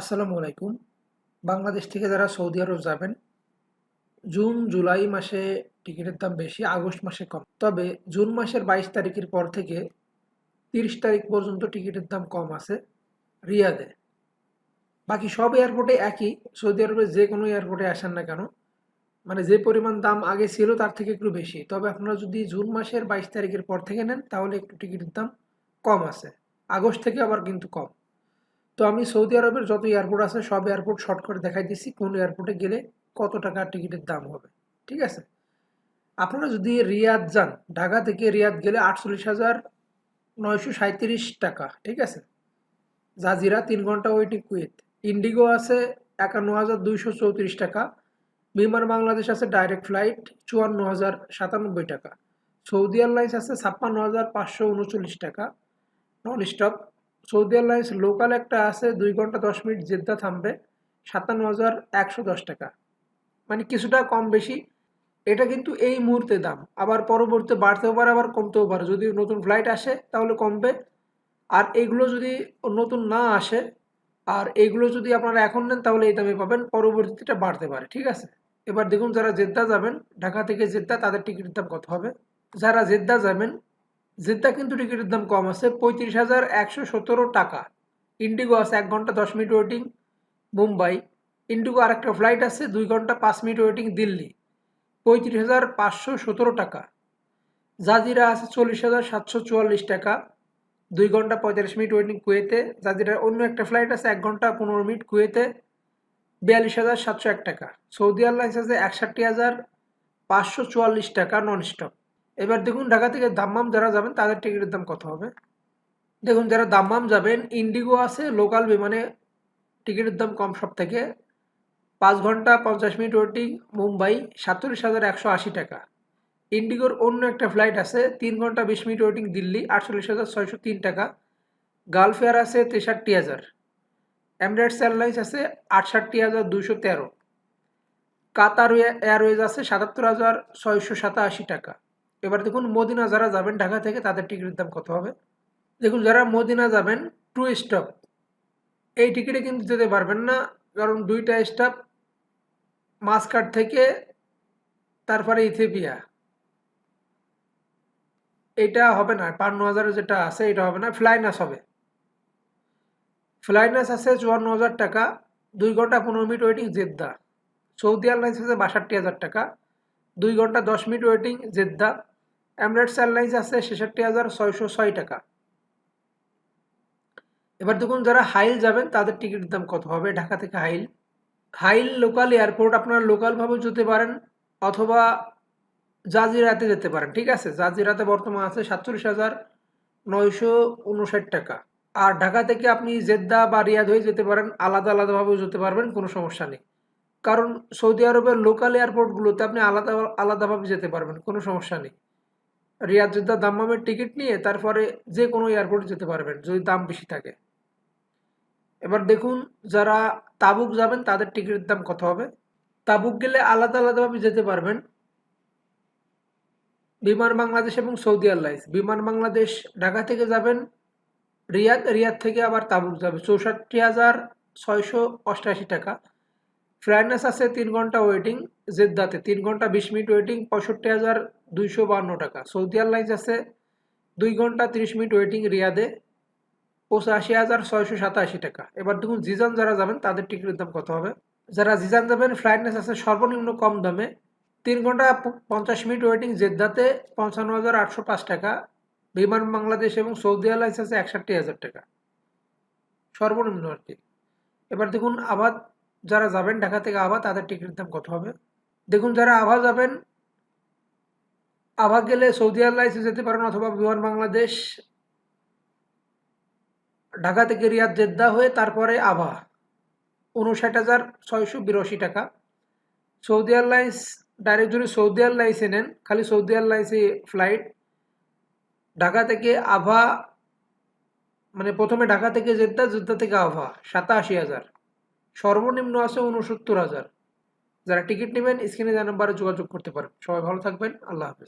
আসসালামু আলাইকুম। বাংলাদেশ থেকে যারা সৌদি আরব যাবেন, জুন, জুলাই মাসে টিকিটের দাম বেশি, আগস্ট মাসে কম। তবে জুন মাসের বাইশ তারিখের পর থেকে তিরিশ তারিখ পর্যন্ত টিকিটের দাম কম আছে রিয়াদে। বাকি সব এয়ারপোর্টে একই, সৌদি আরবে যে কোনো এয়ারপোর্টে আসেন না কেন মানে যে পরিমাণ দাম আগে ছিল তার থেকে একটু বেশি। তবে আপনারা যদি জুন মাসের বাইশ তারিখের পর থেকে নেন, তাহলে একটু টিকিটের দাম কম আছে। আগস্ট থেকে আবার কিন্তু কম। তো আমি সৌদি আরবের যত এয়ারপোর্ট আছে, সব এয়ারপোর্ট শর্ট করে দেখাই দিচ্ছি কোন এয়ারপোর্টে গেলে কত টাকা টিকিটের দাম হবে, ঠিক আছে? আপনারা যদি রিয়াদ যান, ঢাকা থেকে রিয়াদ গেলে আটচল্লিশ হাজার নয়শো সাঁত্রিশ টাকা, ঠিক আছে? জাজিরা তিন ঘণ্টা ওয়েটিং কুয়েত ইন্ডিগো আছে একান্ন হাজার দুইশো চৌত্রিশ টাকা বিমান বাংলাদেশ আছে ডাইরেক্ট ফ্লাইট চুয়ান্ন হাজার সাতানব্বই টাকা সৌদি এয়ারলাইন্স আছে ছাপ্পান্ন হাজার পাঁচশো উনচল্লিশ টাকা non stop Saudi Airlines local একটা আছে, দুই ঘণ্টা দশ মিনিট জেদ্দা থামবে, সাতান্ন হাজার একশো দশ টাকা। মানে কিছুটা কম বেশি। এটা কিন্তু এই মুহূর্তে দাম। আবার পরবর্তীতে বাড়তেও পারে, আবার কমতেও পারে। যদি নতুন ফ্লাইট আসে, তাহলে কমবে। আর এইগুলো যদি নতুন না আসে, আর এইগুলো যদি আপনারা এখন নেন, তাহলে এই দামে পাবেন। পরবর্তীতে বাড়তে পারে, ঠিক আছে? এবার দেখুন, যারা জেদ্দা যাবেন, ঢাকা থেকে জেদ্দা, তাদের টিকিটের দাম কত হবে? যারা জেদ্দা যাবেন জেদ্দা কিন্তু টিকিটের দাম কম আছে, পঁয়ত্রিশ হাজার একশো সতেরো টাকা। ইন্ডিগো আছে এক ঘণ্টা দশ মিনিট ওয়েটিং মুম্বাই ইন্ডিগো আরেকটা ফ্লাইট আছে, দুই ঘণ্টা পাঁচ মিনিট ওয়েটিং দিল্লি। পঁয়ত্রিশ হাজার পাঁচশো সতেরো টাকা। জাজিরা আছে চল্লিশ হাজার সাতশো চুয়াল্লিশ টাকা। দুই ঘণ্টা পঁয়তাল্লিশ মিনিট ওয়েটিং কুয়েতে। জাজিরার অন্য একটা ফ্লাইট আছে, এক ঘণ্টা পনেরো মিনিট কুয়েতে। বিয়াল্লিশ হাজার সাতশো এক টাকা। সৌদি এয়ারলাইন্স আছে একষট্টি হাজার পাঁচশো চুয়াল্লিশ টাকা নন স্টপ এবার দেখুন ঢাকা থেকে দাম্মাম যারা যাবেন, তাদের টিকিটের দাম কত হবে? দেখুন যারা দাম্মাম যাবেন ইন্ডিগো আছে লোকাল বিমানে টিকিটের দাম কম সব থেকে পাঁচ ঘণ্টা পঞ্চাশ মিনিট ওয়েটিং, মুম্বাই সাতচল্লিশ হাজার একশো আশি টাকা। ইন্ডিগোর অন্য একটা ফ্লাইট আছে, তিন ঘণ্টা বিশ মিনিট ওয়েটিং, দিল্লি আটচল্লিশ হাজার ছয়শো তিন টাকা। গালফ এয়ার আছে, তেষট্টি হাজার। এমিরেটস এয়ারলাইন্স আছে, আটষট্টি হাজার দুশো তেরো। কাতার এয়ারওয়েজ আছে, সাতাত্তর হাজার ছয়শো সাতাশি টাকা। এবার দেখুন মদিনা যারা যাবেন ঢাকা থেকে, তাদের টিকিটের দাম কত হবে? দেখুন, যারা মদিনা যাবেন টু স্টপ এই টিকিটে কিন্তু যেতে পারবেন না, কারণ দুইটা স্টপ মাসকাট থেকে, তারপরে ইথিওপিয়া। এটা হবে না পান্ন হাজার যেটা আছে, এটা হবে না, ফ্লাইনাস হবে। ফ্লাইনাস আছে চুয়ান্ন হাজার টাকা, দুই ঘণ্টা পনেরো minute waiting Jeddah. Saudi Airlines আছে বাষট্টি হাজার টাকা। দুই ঘণ্টা দশ minute waiting Jeddah. Emirates Airlines আছে ছেষট্টি হাজার ছয়শো ছয় টাকা। এবার দেখুন যারা হাইল যাবেন, তাদের টিকিটের দাম কত? হবে ঢাকা থেকে হাইল। হাইল লোকাল এয়ারপোর্ট আপনারা লোকালভাবে যেতে পারেন, অথবা জাজিরাতে যেতে পারেন, ঠিক আছে? জাজিরাতে বর্তমান আছে সাতচল্লিশ হাজার নয়শো উনষাট টাকা। আর ঢাকা থেকে আপনি জেদ্দা বা রিয়াদ হয়ে যেতে পারেন, আলাদা আলাদাভাবেও যেতে পারবেন, কোনো সমস্যা নেই। কারণ সৌদি আরবের লোকাল এয়ারপোর্টগুলোতে আপনি আলাদা, আলাদাভাবে যেতে পারবেন, কোনো সমস্যা নেই। রিয়াদ জেদ্দা দাম্মামের টিকিট নিয়ে তারপরে যে কোনো এয়ারপোর্টে যেতে পারবেন, যদি দাম বেশি থাকে। এবার দেখুন, যারা তাবুক যাবেন, তাদের টিকিটের দাম কত হবে? তাবুক গেলে আলাদা, আলাদাভাবে যেতে পারবেন বিমান বাংলাদেশ এবং সৌদি এয়ারলাইন্স। বিমান বাংলাদেশ ঢাকা থেকে যাবেন, রিয়াদ রিয়াদ থেকে আবার তাবুক যাবে। চৌষট্টি হাজার ছয়শো অষ্টাশি টাকা। ফ্লাইনাস আছে তিন ঘণ্টা ওয়েটিং জেদ্দাতে তিন ঘণ্টা বিশ মিনিট ওয়েটিং পঁয়ষট্টি হাজার দুইশো বান্ন টাকা। সৌদি এয়ারলাইন্স আছে দুই ঘণ্টা তিরিশ মিনিট ওয়েটিং রিয়াদে, পঁচাশি হাজার ছয়শো সাতাশি টাকা। এবার দেখুন জিজান যারা যাবেন, তাদের টিকিটের দাম কত হবে? যারা জিজান যাবেন ফ্লাইটনেস আছে সর্বনিম্ন কম দামে। তিন ঘণ্টা পঞ্চাশ মিনিট ওয়েটিং জেদ্দাতে পঞ্চান্ন হাজার আটশো পাঁচ টাকা। বিমান বাংলাদেশ এবং সৌদি এয়ারলাইন্স আছে একষট্টি হাজার টাকা। সর্বনিম্ন আর কি। এবার দেখুন আবাদ যারা যাবেন ঢাকা থেকে আভা তাদের টিকিটের দাম কত হবে? দেখুন, যারা আভা যাবেন আভা গেলে সৌদি এয়ারলাইন্সে যেতে পারেন অথবা বিমান বাংলাদেশ, ঢাকা থেকে রিয়াদ জেদ্দা হয়ে তারপরে আভা উনষাট হাজার ছয়শো বিরাশি টাকা। সৌদি এয়ারলাইন্স, ডাইরেক্ট যদি সৌদি এয়ারলাইন্সে নেন, খালি সৌদি এয়ারলাইন্সে ফ্লাইট, ঢাকা থেকে আভা মানে প্রথমে ঢাকা থেকে জেদ্দা জেদ্দা থেকে আভা, সাতাশি হাজার। সর্বনিম্ন আছে উনসত্তর হাজার। যারা টিকিট নেবেন, স্ক্রিনে যা নাম্বারে যোগাযোগ করতে পারেন। সবাই ভালো থাকবেন। আল্লাহ হাফিজ।